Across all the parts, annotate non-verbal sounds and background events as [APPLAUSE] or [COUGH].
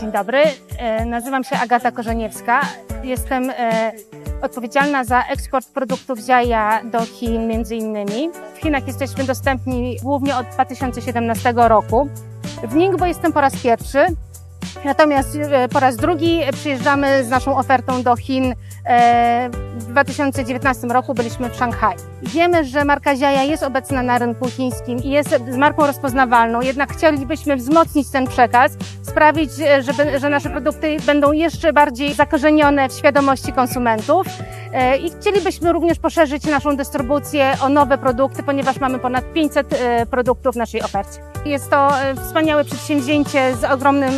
Dzień dobry, e, nazywam się Agata Korzeniewska. Jestem e, odpowiedzialna za eksport produktów z do Chin między innymi. W Chinach jesteśmy dostępni głównie od 2017 roku. W Ningbo jestem po raz pierwszy, natomiast e, po raz drugi przyjeżdżamy z naszą ofertą do Chin. E, W 2019 roku byliśmy w Szanghaju. Wiemy, że marka Ziaja jest obecna na rynku chińskim i jest marką rozpoznawalną, jednak chcielibyśmy wzmocnić ten przekaz, sprawić, e, żeby, że nasze produkty będą jeszcze bardziej zakorzenione w świadomości konsumentów. I chcielibyśmy również poszerzyć naszą dystrybucję o nowe produkty, ponieważ mamy ponad 500 e, produktów w naszej ofercie. Jest to wspaniałe przedsięwzięcie z ogromnym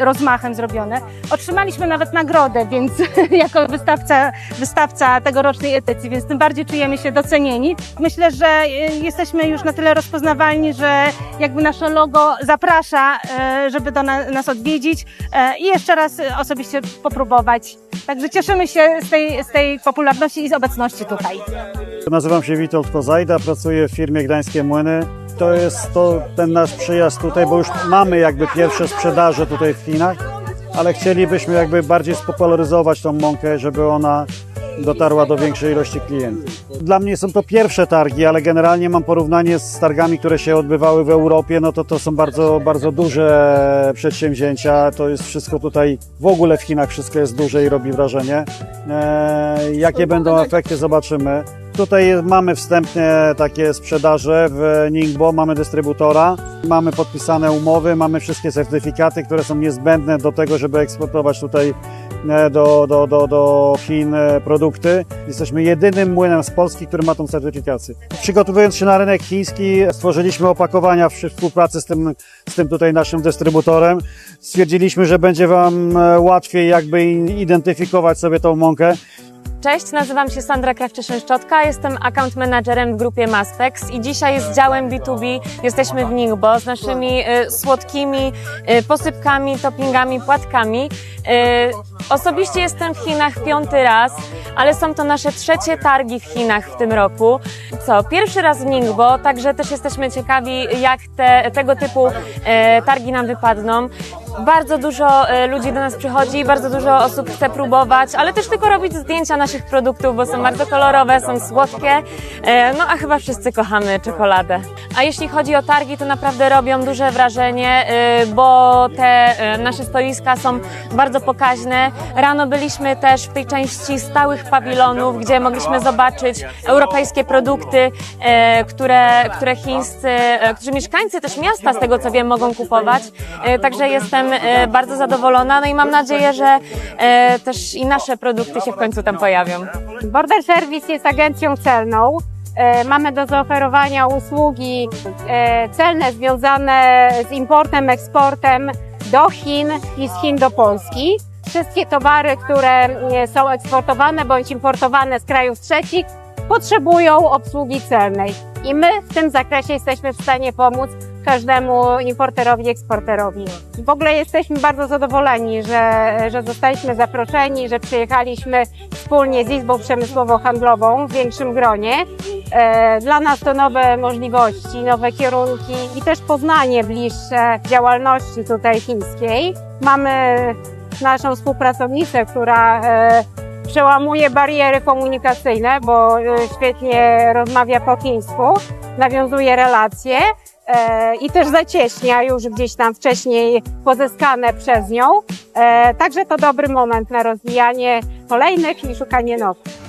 rozmachem zrobione. Otrzymaliśmy nawet nagrodę, więc [LAUGHS] jako wystawca, wystawca tegorocznej edycji, więc tym bardziej czujemy się docenieni. Myślę, że e, jesteśmy już na tyle rozpoznawalni, że jakby nasze logo zaprasza, e, żeby do na, nas odwiedzić e, i jeszcze raz osobiście popróbować. Także cieszymy się z tej, z tej popularności i z obecności tutaj. Nazywam się Witold Kozajda, pracuję w firmie Gdańskie Młyny. To jest to ten nasz przyjazd tutaj, bo już mamy jakby pierwsze sprzedaże tutaj w Chinach, ale chcielibyśmy jakby bardziej spopularyzować tą mąkę, żeby ona dotarła do większej ilości klientów. Dla mnie są to pierwsze targi, ale generalnie mam porównanie z targami, które się odbywały w Europie, no to to są bardzo, bardzo duże przedsięwzięcia. To jest wszystko tutaj, w ogóle w Chinach wszystko jest duże i robi wrażenie. Eee, jakie będą efekty, zobaczymy. Tutaj mamy wstępnie takie sprzedaże w Ningbo, mamy dystrybutora, mamy podpisane umowy, mamy wszystkie certyfikaty, które są niezbędne do tego, żeby eksportować tutaj e, do, do, do, do Chin e, produkty. Jesteśmy jedynym młynem z Polski, który ma tą certyfikację. Przygotowując się na rynek chiński, stworzyliśmy opakowania przy współpracy z tym, z tym tutaj naszym dystrybutorem. Stwierdziliśmy, że będzie Wam e, łatwiej jakby identyfikować sobie tą mąkę. Cześć, nazywam się Sandra Krawczyszyn-Szczotka, jestem account managerem w grupie Maspex i dzisiaj z działem B2B jesteśmy w Ningbo z naszymi y, słodkimi y, posypkami, toppingami, płatkami. Y, osobiście jestem w Chinach piąty raz, ale są to nasze trzecie targi w Chinach w tym roku. Co, pierwszy raz w Ningbo, także też jesteśmy ciekawi, jak te, tego typu y, targi nam wypadną. Bardzo dużo e, ludzi do nas przychodzi, bardzo dużo osób chce próbować, ale też tylko robić zdjęcia naszych produktów, bo są bardzo kolorowe, są słodkie. E, No a chyba wszyscy kochamy czekoladę. A jeśli chodzi o targi, to naprawdę robią duże wrażenie, e, bo te e, nasze stoiska są bardzo pokaźne. Rano byliśmy też w tej części stałych pawilonów, gdzie mogliśmy zobaczyć europejskie produkty, e, które, które chińscy, którzy mieszkańcy też miasta, z tego co wiem, mogą kupować. Także jestem bardzo zadowolona, no i mam nadzieję, że też i nasze produkty się w końcu tam pojawią. Border Service jest agencją celną. E, Mamy do zaoferowania usługi e, celne związane z importem, eksportem do Chin i z Chin do Polski. Wszystkie towary, które e, są eksportowane bądź importowane z krajów trzecich, potrzebują obsługi celnej. I my w tym zakresie jesteśmy w stanie pomóc każdemu importerowi, eksporterowi. W ogóle jesteśmy bardzo zadowoleni, że, że zostaliśmy zaproszeni, że przyjechaliśmy wspólnie z Izbą Przemysłowo-Handlową w większym gronie. E, Dla nas to nowe możliwości, nowe kierunki i też poznanie bliższe działalności tutaj chińskiej. Mamy naszą współpracownicę, która e, przełamuje bariery komunikacyjne, bo e, świetnie rozmawia po chińsku, nawiązuje relacje e, i też zacieśnia już gdzieś tam wcześniej pozyskane przez nią. E, Także to dobry moment na rozwijanie kolejnych i szukanie nowych.